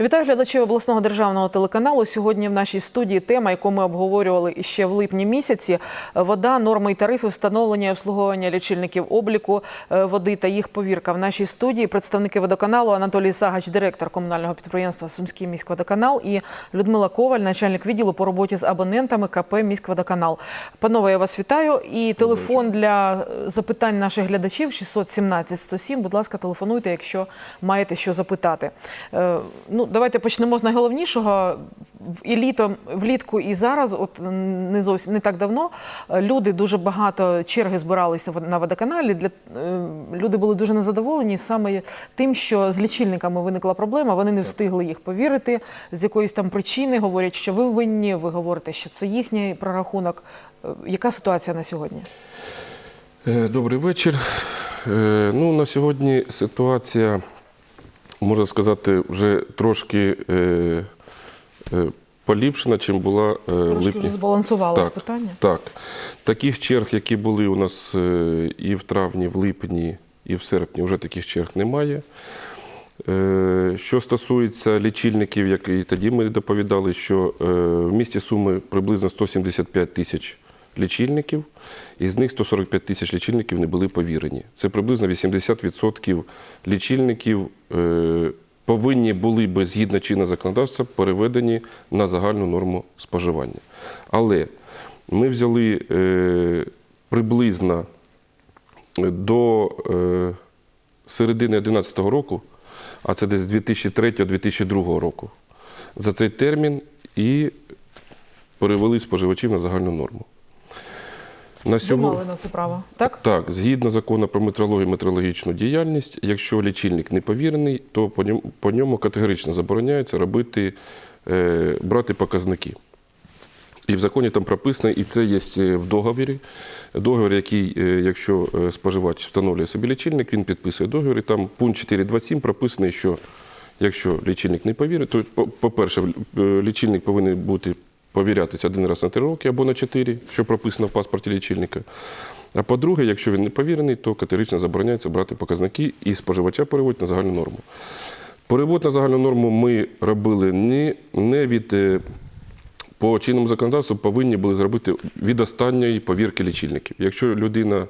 Вітаю глядачів обласного державного телеканалу. Сьогодні в нашій студії тема, яку ми обговорювали ще в липні місяці: вода, норми і тарифи, встановлення і обслуговування лічильників обліку е, води та їх повірка. В нашій студії представники водоканалу Анатолій Сагач, директор комунального підприємства Сумський міськводоканал і Людмила Коваль, начальник відділу по роботі з абонентами КП Міськводоканал. Панове, я вас вітаю. І телефон для запитань наших глядачів 617 107. Будь ласка, телефонуйте, якщо маєте що запитати. Е, Ну, давайте почнемо з найголовнішого. І літом, влітку, і зараз, от не зовсім не так давно, е, люди дуже багато черги збиралися на водоканалі. Для е, люди були дуже незадоволені саме тим, що з лічильниками виникла проблема. Вони не встигли їх повірити з якоїсь там причини. Говорять, що ви винні. Ви говорите, що це їхній прорахунок. Е, Яка ситуація на сьогодні? Добрий вечір. Ну, на сьогодні ситуація, можна сказати, вже трошки е, е, поліпшена, чим була е, в Трошки липні. вже збалансувалось Так. питання. Так. Таких черг, які були у нас е, і в травні, в липні, і в серпні, вже таких черг немає. Е, Що стосується лічильників, як і тоді ми доповідали, що е, в місті Суми приблизно 175 тисяч лічильників, і з них 145 тисяч лічильників не були повірені. Це приблизно 80% лічильників е, повинні були би згідно чинного законодавства переведені на загальну норму споживання. Але ми взяли е, приблизно до е, середини 2011 року, а це десь з 2003-2002 року, за цей термін і перевели споживачів на загальну норму. На сьогодні, мали на це право, так? так, згідно закону про метрологію і метрологічну діяльність, якщо лічильник не повірений, то по ньому, категорично забороняється робити, е, брати показники. І в законі там прописано, і це є е, в договорі. Договір, який, е, якщо споживач встановлює собі лічильник, він підписує договір, і там пункт 4.27 прописаний, що якщо лічильник не повірить, то, по- по-перше, лічильник повинен бути повірятися один раз на три роки або на чотири, що прописано в паспорті лічильника. А по-друге, якщо він не повірений, то категорично забороняється брати показники і споживача переводять на загальну норму. Перевод на загальну норму ми робили не, від е, по чинному законодавству повинні були зробити від останньої повірки лічильників. Якщо людина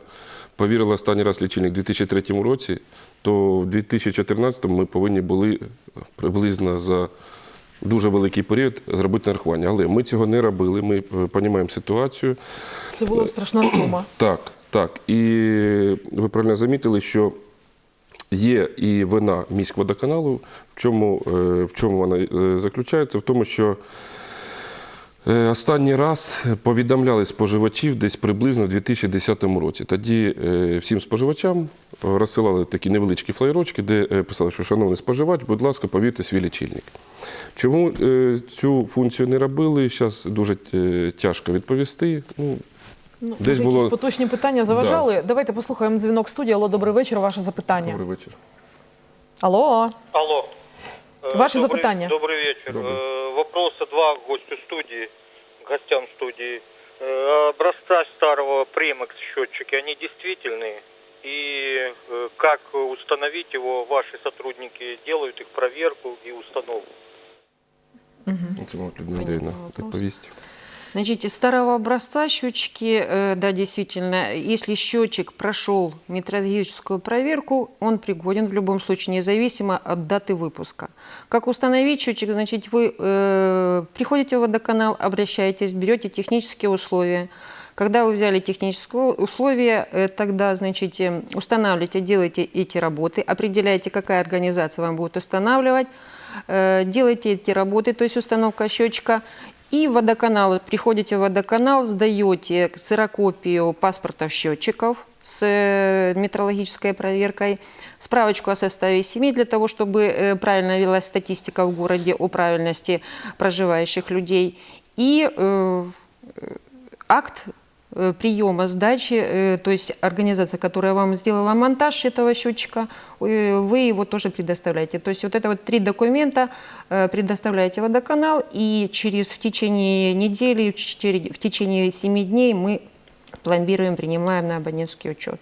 повірила останній раз лічильник у 2003 році, то в 2014 ми повинні були приблизно за дуже великий період зробити нарахування. Але ми цього не робили, ми розуміємо ситуацію. Це була страшна сума. Так, так. І ви правильно замітили, що є і вина міськводоканалу. В чому, е, в чому вона е, заключається? В тому, що е, останній раз повідомляли споживачів десь приблизно в 2010 році. Тоді е, всім споживачам розсилали такі невеличкі флаєрочки, де е, писали, що шановний споживач, будь ласка, повірте свій лічильник. Чому е, цю функцію не робили? Зараз дуже е, тяжко відповісти. Ну, Ну, Десь може, якісь поточні питання заважали. Давайте послухаємо дзвінок студії. Алло, добрий вечір. Ваше запитання. добрий вечір. Алло, Алло. Э, Ваше добрый- запытание. Добрый вечер. Добрый. Э, Вопроса два к гостю студии, к гостям студии. Э, Образца старого Премекс счетчики, они действительные? И э, как установить его, ваши сотрудники делают их проверку и установку? Це мабуть, Людмила Андріївна відповість. Значит, старого образца счетчики, э, да, действительно, если счетчик прошел метрологическую проверку, он пригоден в любом случае, независимо от даты выпуска. Как установить счетчик? Значит, вы э, приходите в водоканал, обращаетесь, берете технические условия. Когда вы взяли технические условия, э, тогда, значит, э, устанавливаете, делаете эти работы, определяете, какая организация вам будет устанавливать, делаете эти работы, то есть установка счетчика, и в водоканал, приходите в водоканал, сдаете ксерокопию паспортов счетчиков с э, метрологической проверкой, справочку о составе семьи для того, чтобы э, правильно велась статистика в городе о правильности проживающих людей, и э, акт э, приема сдачи, э, то есть организация, которая вам сделала монтаж этого счетчика, э, вы его тоже предоставляете. То есть вот это вот три документа э, предоставляете водоканал, и через в течение недели, в течение семи дней мы пломбируем, принимаем на абонентский учет.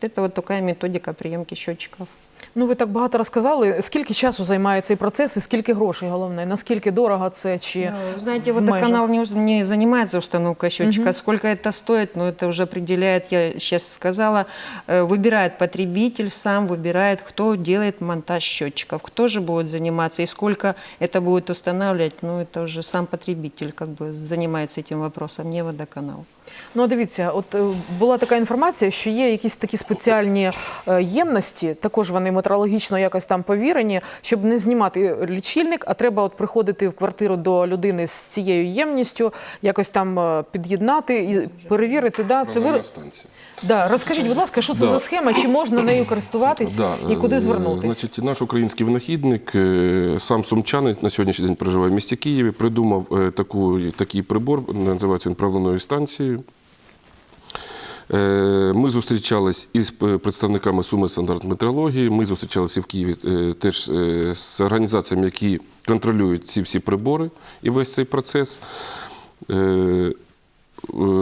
Вот это вот такая методика приемки счетчиков. Ну, ви так багато розказали. Скільки часу займає цей процес і скільки грошей головне? Наскільки дорого це чи Ну, Знаете, в межах? водоканал не, уз- не занимается установкой счетчика. Сколько это стоит, ну, это уже определяет, я сейчас сказала, э, выбирает потребитель, сам выбирает, кто делает монтаж счетчиков, кто же будет заниматься и сколько это будет устанавливать, ну, это уже сам потребитель как бы занимается этим вопросом, не водоканал. Ну, дивіться, от е, була така інформація, що є якісь такі спеціальні е, ємності, також вони метрологічно якось там повірені, щоб не знімати лічильник, а треба от приходити в квартиру до людини з цією ємністю, якось там е, під'єднати і перевірити. Да, це ви... Да, розкажіть, будь ласка, що це Да. за схема, чи можна нею користуватись Да, і куди звернутися? Значить, наш український винахідник, сам сумчанин, на сьогоднішній день проживає в місті Києві, придумав таку, такий прибор, називається він правленою станцією. Е, Ми зустрічались із представниками Суми стандарт метрології. Ми зустрічалися в Києві е, теж е, з організаціями, які контролюють ці всі прибори і весь цей процес. Е, е,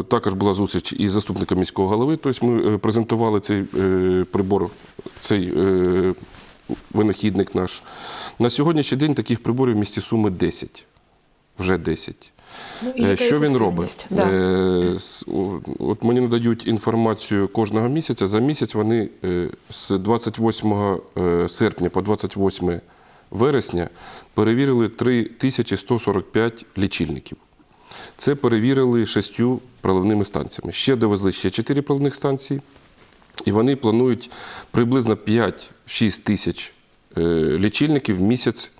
Також була зустріч із заступником міського голови. Тобто ми е, презентували цей е, прибор, цей е, винахідник наш. На сьогоднішній день таких приборів в місті Суми 10. Вже 10. Ну, Е, Що він робить? Да. Е, От мені надають інформацію кожного місяця. За місяць вони е, з 28 е, серпня по 28 вересня перевірили 3145 лічильників. Це перевірили шістю проливними станціями. Ще довезли ще 4 проливних станції. І вони планують приблизно 5-6 тисяч лічильників в місяць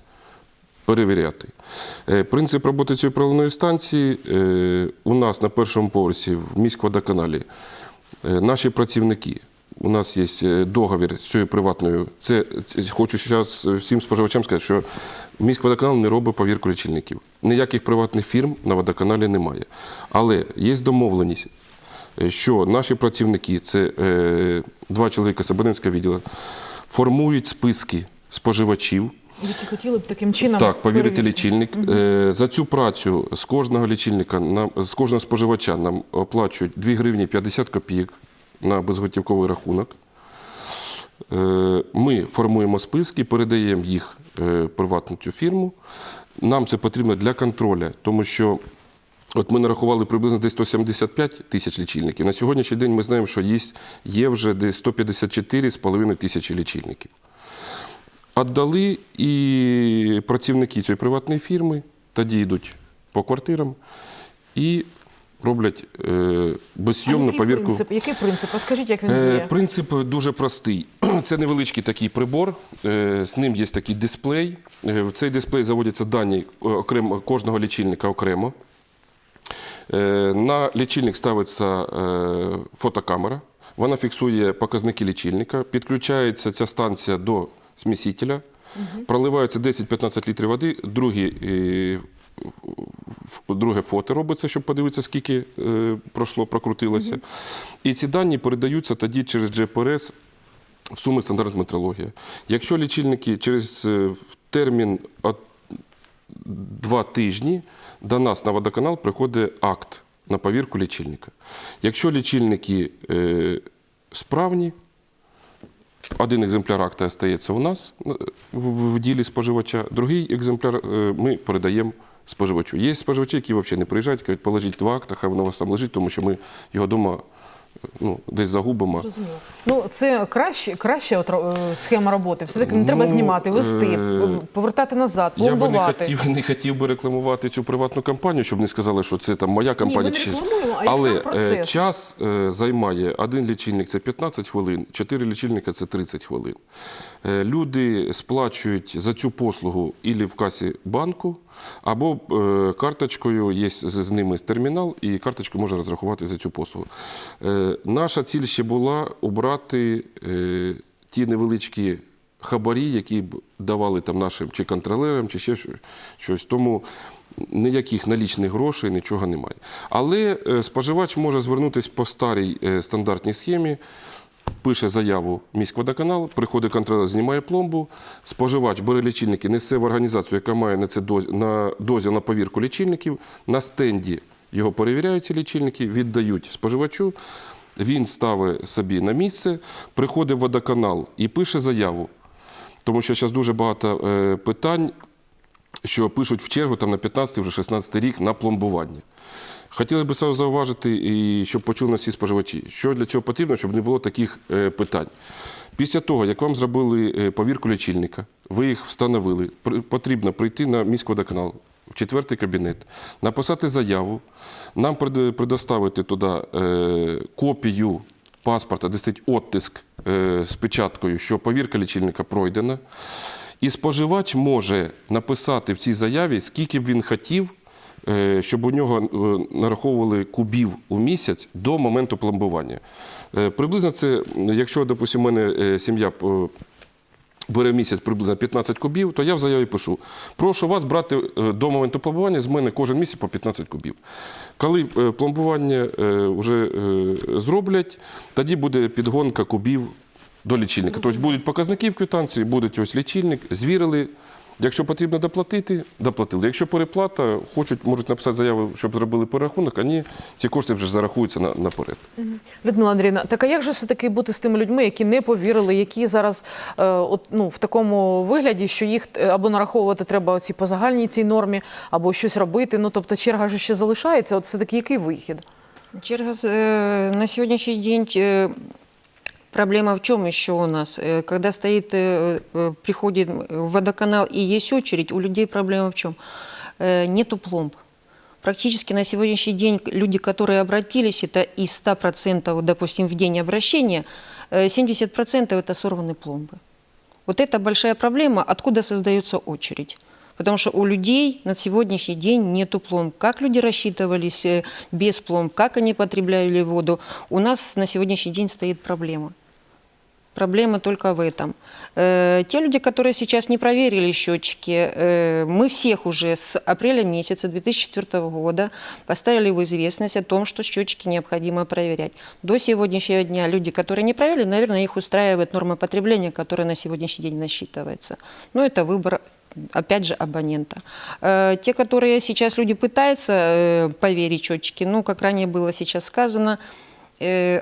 перевіряти. Е, Принцип роботи цієї проливної станції е, у нас на першому поверсі в міськводоканалі е, наші працівники. У нас є договір з цією приватною. Це, хочу зараз всім споживачам сказати, що міськводоканал не робить повірку лічильників. Ніяких приватних фірм на водоканалі немає. Але є домовленість що наші працівники, це е, два чоловіка з абонентського відділу, формують списки споживачів. Які хотіли б таким чином Так, повірити лічильник. Е, За цю працю з кожного лічильника, нам, з кожного споживача нам оплачують 2 гривні 50 копійок на безготівковий рахунок. Е, Ми формуємо списки, передаємо їх е, приватну цю фірму. Нам це потрібно для контролю, тому що от ми нарахували приблизно десь 175 тисяч лічильників. На сьогоднішній день ми знаємо, що є, є вже десь 154,5 тисячі лічильників. Отдали і працівники цієї приватної фірми тоді йдуть по квартирам і роблять е, безсйомну який повірку. принцип? Який принцип? Розкажіть, як він Е, діє? Принцип дуже простий. Це невеличкий такий прибор. е, З ним є такий дисплей. Е, В цей дисплей заводяться дані окремо кожного лічильника окремо. Е, На лічильник ставиться е, фотокамера. Вона фіксує показники лічильника. Підключається ця станція до смісителя. Проливається 10-15 літрів води. Другий, е, друге фото робиться, щоб подивитися, скільки е, пройшло, прокрутилося. І ці дані передаються тоді через GPRS в суми стандарт метрологія. Якщо лічильники через е, термін два тижні до нас на водоканал приходить акт на повірку лічильника. Якщо лічильники справні, один екземпляр акта остається у нас е, в, ділі споживача, другий екземпляр е, ми передаємо споживачу. Є споживачі, які взагалі не приїжджають, кажуть, положіть два акта, хай воно у вас там лежить, тому що ми його вдома ну, десь загубимо. Зрозуміло. Ну, це краще, краща от, е, схема роботи. Все-таки не треба Ну, знімати, вести, е, повертати назад, Я би не пломбувати. хотів, не хотів би рекламувати цю приватну компанію, щоб не сказали, що це там моя компанія. ми не чи- рекламуємо, а як Але сам процес. е, час е, займає один лічильник це 15 хвилин, чотири лічильника це 30 хвилин. Е, Люди сплачують за цю послугу ілі в касі банку, або е, карточкою є з, ними термінал, і карточку можна розрахувати за цю послугу. Е, Наша ціль ще була обрати е, ті невеличкі хабарі, які б давали там нашим чи контролерам, чи ще щось. Тому ніяких налічних грошей, нічого немає. Але споживач може звернутися по старій стандартній схемі. Пише заяву міськводоканал, приходить контролер, знімає пломбу. Споживач бере лічильники, несе в організацію, яка має на це доз- на дозвіл на повірку лічильників. На стенді його перевіряють ці лічильники, віддають споживачу. Він ставить собі на місце, приходить водоканал і пише заяву. Тому що зараз дуже багато е, питань, що пишуть в чергу там, на 15 вже 16 рік на пломбування. Хотіли би зауважити, і щоб почули нас всі споживачі, що для цього потрібно, щоб не було таких е, питань. Після того, як вам зробили е, повірку лічильника, ви їх встановили, потрібно прийти на міськводоканал в четвертий кабінет, написати заяву, нам пред- предоставити туди е, копію паспорта, де стоїть оттиск з печаткою, що повірка лічильника пройдена. І споживач може написати в цій заяві, скільки б він хотів, щоб у нього е, нараховували кубів у місяць до моменту пломбування. Е, Приблизно це, якщо, допустимо, у мене е, сім'я е, бере місяць приблизно 15 кубів, то я в заяві пишу: прошу вас брати е, до моменту пломбування з мене кожен місяць по 15 кубів. Коли е, пломбування вже зроблять, тоді буде підгонка кубів до лічильника. Тобто будуть показники в квитанції, буде ось лічильник, звірили. Якщо потрібно доплатити, доплатили. Якщо переплата, хочуть, можуть написати заяву, щоб зробили перерахунок, а ні, ці кошти вже зарахуються на, наперед. Людмила Андрійовна, так а як же все-таки бути з тими людьми, які не повірили, які зараз е, от, ну, в такому вигляді, що їх е, або нараховувати треба оці по загальній цій нормі, або щось робити? Ну тобто черга ж ще залишається. От все-таки який вихід? Черга э, на сегодняшний день э, проблема в чем еще у нас? Э, Когда стоит, э, э, приходит водоканал и есть очередь, у людей проблема в чем? Нету пломб. Практически на сегодняшний день люди, которые обратились, это из 100%, допустим, в день обращения, э, 70% это сорваны пломбы. Вот это большая проблема, откуда создается очередь. Потому что у людей на сегодняшний день нету пломб. Как люди рассчитывались э, без пломб, как они потребляли воду, у нас на сегодняшний день стоит проблема. Проблема только в этом. Э, Те люди, которые сейчас не проверили счетчики, э, мы всех уже с апреля месяца 2004 года поставили в известность о том, что счетчики необходимо проверять. До сегодняшнего дня люди, которые не проверили, наверное, их устраивает норма потребления, которая на сегодняшний день насчитывается. Но это выбор опять же, абонента. Э, Те, которые сейчас люди пытаются э, поверить счетчики, ну, как ранее было сейчас сказано, э,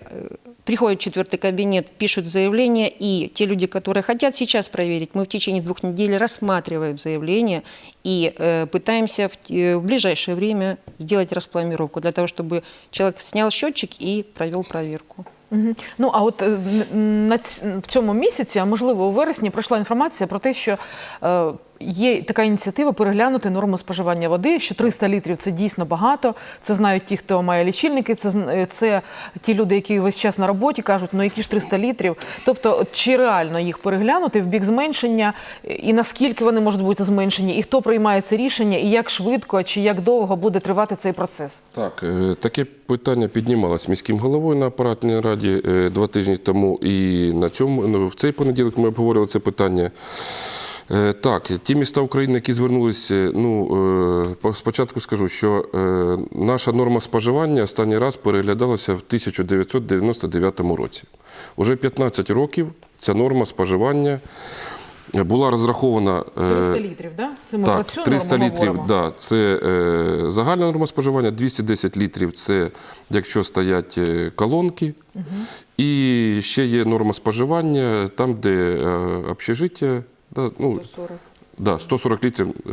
приходят в четвертый кабинет, пишут заявление, и те люди, которые хотят сейчас проверить, мы в течение двух недель рассматриваем заявление и э, пытаемся в, э, в ближайшее время сделать распланировку для того, чтобы человек снял счетчик и провел проверку. Мгм. Ну а от е, н- на ць- в цьому місяці, а можливо у вересні, пройшла інформація про те, що е, є така ініціатива переглянути норму споживання води. Що 300 літрів це дійсно багато. Це знають ті, хто має лічильники. Це е, це ті люди, які весь час на роботі кажуть, ну які ж 300 літрів. Тобто, чи реально їх переглянути в бік зменшення, і наскільки вони можуть бути зменшені, і хто приймає це рішення, і як швидко чи як довго буде тривати цей процес? Так, е, таке питання піднімалось міським головою на апаратній раді е, два тижні тому, і на цьому ну, в цей понеділок ми обговорювали це питання. Е, Так, ті міста України, які звернулися, ну е, спочатку скажу, що е, наша норма споживання останній раз переглядалася в 1999 році. Уже 15 років ця норма споживання була розрахована. е, 300 літрів, да? Це ми так, 300 літрів, да, це е, загальна норма споживання, 210 літрів це якщо стоять е, колонки. І ще є норма споживання там, де е, общежиття, да, ну, 140. да, 140 літрів е,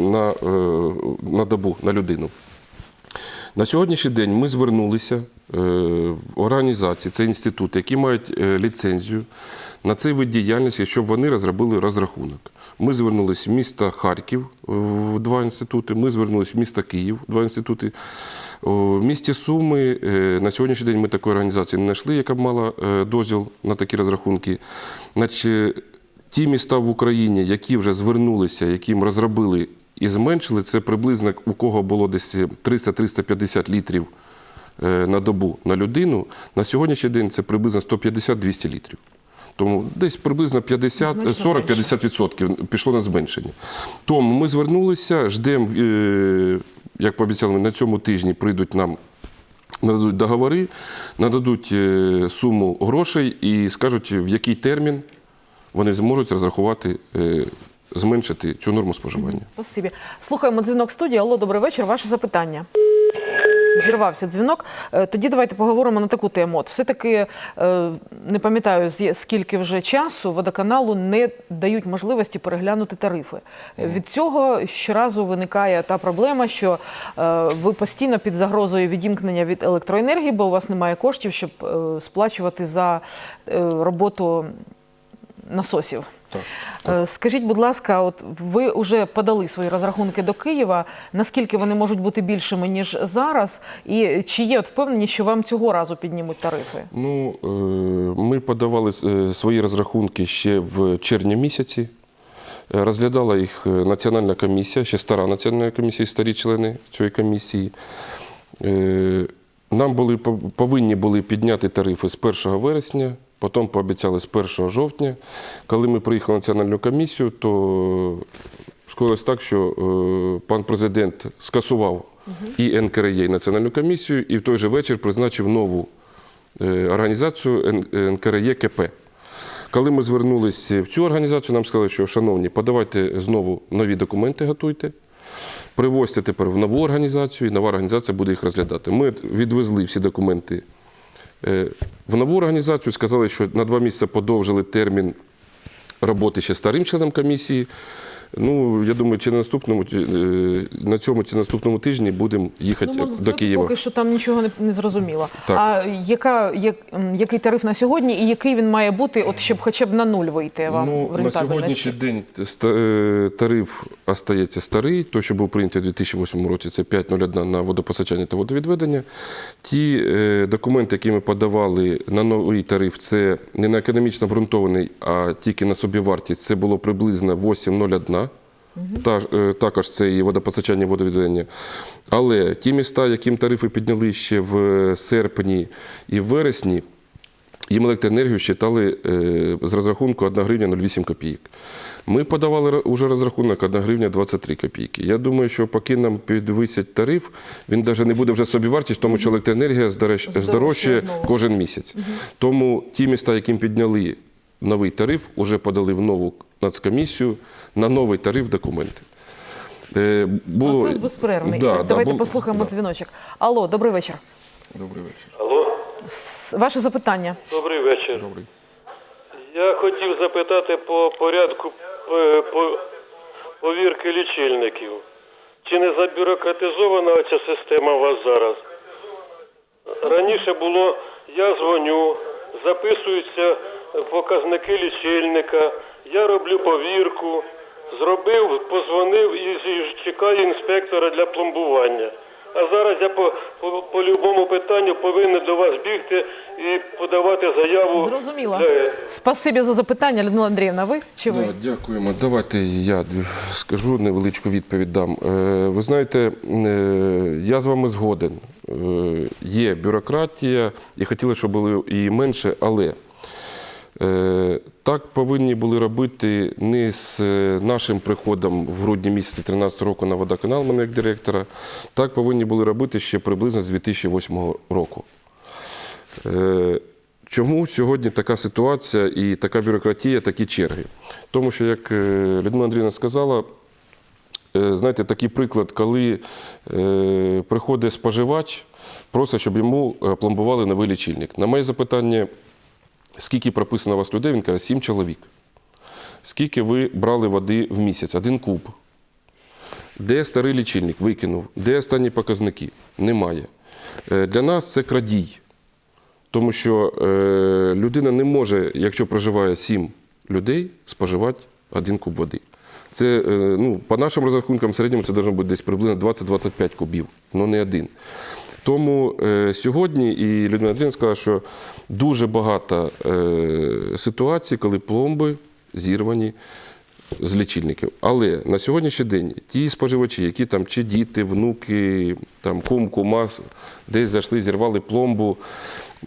на, е, на добу, на людину. На сьогоднішній день ми звернулися е, в організації, це інститути, які мають е, ліцензію на цей вид діяльності, щоб вони розробили розрахунок. Ми звернулися в місто Харків в два інститути, ми звернулися в місто Київ, два інститути. В місті Суми е, на сьогоднішній день ми такої організації не знайшли, яка б мала е, дозвіл на такі розрахунки. Значить, ті міста в Україні, які вже звернулися, яким розробили і зменшили, це приблизно у кого було десь 300-350 літрів е, на добу на людину. На сьогоднішній день це приблизно 150-200 літрів. Тому десь приблизно 40-50% пішло на зменшення. Тому ми звернулися, ждемо, е, як пообіцяли, на цьому тижні прийдуть нам нададуть договори, нададуть е, суму грошей і скажуть, в який термін вони зможуть розрахувати, е, зменшити цю норму споживання. Спасибі. Слухаємо дзвінок студії. Алло, добрий вечір. Ваше запитання. Зірвався дзвінок. Е, Тоді давайте поговоримо на таку тему. От все-таки е, не пам'ятаю скільки вже часу водоканалу не дають можливості переглянути тарифи. Від цього щоразу виникає та проблема, що ви постійно під загрозою відімкнення від електроенергії, бо у вас немає коштів, щоб сплачувати за роботу насосів. Е, Скажіть, будь ласка, от ви вже подали свої розрахунки до Києва. Наскільки вони можуть бути більшими ніж зараз? І чи є от впевнені, що вам цього разу піднімуть тарифи? Ну, е, ми подавали е, свої розрахунки ще в червні місяці. Розглядала їх національна комісія, ще стара національна комісія, старі члени цієї комісії. Нам були, пов- повинні були підняти тарифи з 1 вересня, потім пообіцяли з 1 жовтня. Коли ми приїхали на національну комісію, то склалось так, що е, пан президент скасував і НКРЄ, і національну комісію, і в той же вечір призначив нову е, організацію НКРЄ КП. Коли ми звернулися в цю організацію, нам сказали, що шановні, подавайте знову нові документи, готуйте. Привозьте тепер в нову організацію, і нова організація буде їх розглядати. Ми відвезли всі документи в нову організацію, сказали, що на два місяці подовжили термін роботи ще старим членом комісії. Ну, я думаю, чи на наступному, чи, е, на цьому чи наступному тижні будемо їхати ну, до Києва. поки що там нічого не, не зрозуміло. Так. А яка, як, який тариф на сьогодні і який він має бути, от щоб хоча б на нуль вийти вам Ну, в на сьогоднішній день е, тариф остається старий, той, що був прийнятий у 2008 році, це 5,01 на водопостачання та водовідведення. Ті е, документи, які ми подавали на новий тариф, це не на економічно обґрунтований, а тільки на собівартість, це було приблизно 8,01. Та, е, також це і водопостачання, і водовідведення. Але ті міста, яким тарифи підняли ще в серпні і в вересні, їм електроенергію считали е, з розрахунку 1 гривня 08 копійок. Ми подавали уже розрахунок 1 гривня 23 копійки. Я думаю, що поки нам підвисять тариф, він навіть не буде вже собівартість, тому що електроенергія здорож- Здорожчає здорожчає кожен місяць. Тому ті міста, яким підняли новий тариф, вже подали в нову нацкомісію на новий тариф документи. Е, Було... Процес безперервний. Да, да, Давайте було- послухаємо да. дзвіночок. Алло, добрий вечір. Добрий вечір. Алло, С- Ваше запитання. добрий вечір. Добрий. Я хотів запитати по порядку е, по повірки лічильників. Чи не забюрократизована ця система у вас зараз? Раніше було, я дзвоню, записуються показники лічильника, я роблю повірку, зробив, позвонив і чекаю інспектора для пломбування. А зараз я по, по, по любому питанню повинен до вас бігти і подавати заяву. Зрозуміло. для- Спасибі за запитання, Людмила Андріївна. Ви чи ви? Да, дякуємо. Давайте я скажу невеличку відповідь дам. Е, Ви знаєте, е, я з вами згоден. Е, Є бюрократія, і хотіли, щоб було і менше, але е, так повинні були робити не з е, нашим приходом в грудні місяці 2013 року на водоканал, мене як директора. Так повинні були робити ще приблизно з 2008 року. Е, Чому сьогодні така ситуація і така бюрократія, такі черги? Тому що, як е, Людмила Андрійовна сказала, е, знаєте, такий приклад, коли е, приходить споживач, просить, щоб йому е, пломбували новий лічильник. На моє запитання, скільки прописано у вас людей, він каже, сім чоловік. Скільки ви брали води в місяць? Один куб. Де старий лічильник? Викинув. Де останні показники? Немає. Е, Для нас це крадій. Тому що е, людина не може, якщо проживає сім людей, споживати один куб води. Це, е, ну, по нашим розрахункам, в середньому це має бути десь приблизно 20-25 кубів, але не один. Тому е, сьогодні, і Людмила Андрійовна сказала, що дуже багато е, ситуацій, коли пломби зірвані з лічильників. Але на сьогоднішній день ті споживачі, які там чи діти, внуки, там кум, кума, десь зайшли, зірвали пломбу.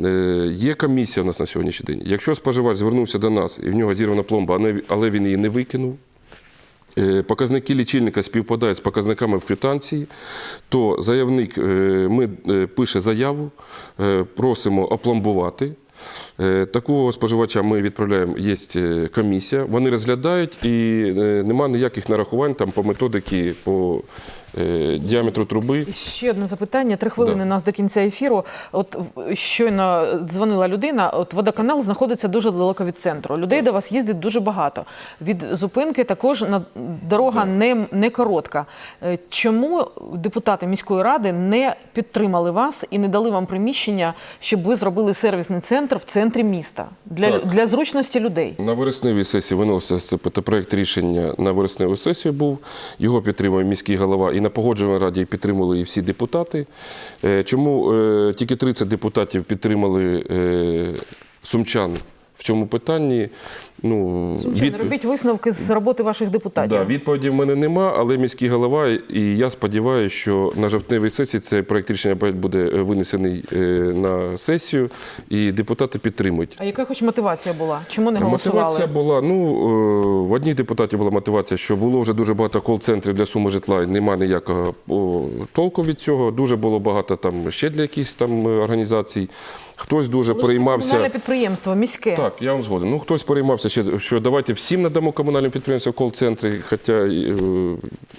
е, Є комісія у нас на сьогоднішній день. Якщо споживач звернувся до нас і в нього зірвана пломба, але він її не викинув, показники лічильника співпадають з показниками в квитанції, то заявник е, ми, е, пише заяву, е, просимо опломбувати. Е, Такого споживача ми відправляємо, є е, комісія, вони розглядають і е, нема ніяких нарахувань там, по методики, по е, діаметру труби. Ще одне запитання. Три хвилини Да. нас до кінця ефіру. От щойно дзвонила людина. От водоканал знаходиться дуже далеко від центру. Людей до вас їздить дуже багато. Від зупинки також на дорога не, не коротка. Е, Чому депутати міської ради не підтримали вас і не дали вам приміщення, щоб ви зробили сервісний центр в центрі міста для, Так. для зручності людей? На вересневій сесії виносився проект рішення на вересневу сесію був. Його підтримує міський голова і на погоджувальній раді підтримали і всі депутати. Е, Чому е, тільки 30 депутатів підтримали е, сумчан в цьому питанні? Ну, Сумчани, від- робіть висновки з роботи ваших депутатів. Да, відповіді в мене нема, але міський голова, і я сподіваюся, що на жовтневій сесії цей проект рішення буде е, винесений е, на сесію, і депутати підтримують. А яка хоч мотивація була? Чому не голосували? Мотивація була. Ну е, в одній депутатів була мотивація, що було вже дуже багато кол-центрів для суми житла, і нема ніякого толку від цього. Дуже було багато там ще для якихось там організацій. Хтось дуже ж це комунальне підприємство, міське. Так, я вам згоден. Ну хтось переймався ще, що давайте всім надамо комунальним підприємствам кол-центри. Хоча е,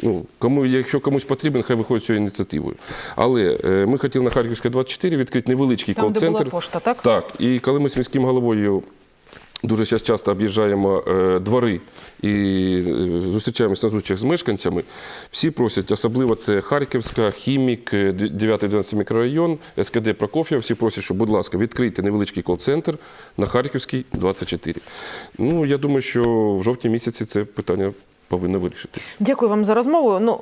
ну, кому, якщо комусь потрібен, хай виходить цією ініціативою. Але е, ми хотіли на Харківській 24 відкрити невеличкий Там, де кол-центр. була пошта, так? Так. І коли ми з міським головою дуже часто об'їжджаємо е, двори і зустрічаємось на зустрічах з мешканцями, всі просять, особливо це Харківська, Хімік, е, 9-12 мікрорайон, СКД Прокоф'я. всі просять, що, будь ласка, відкрийте невеличкий кол-центр на Харківській 24. Ну, я думаю, що в жовтні місяці це питання повинно вирішити. Дякую вам за розмову. Ну,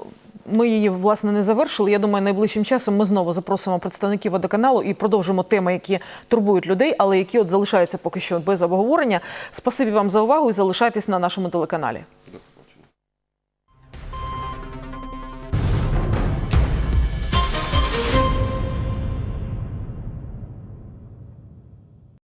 ми її власне не завершили. Я думаю, найближчим часом ми знову запросимо представників водоканалу і продовжимо теми, які турбують людей, але які от залишаються поки що без обговорення. Спасибі вам за увагу і залишайтесь на нашому телеканалі.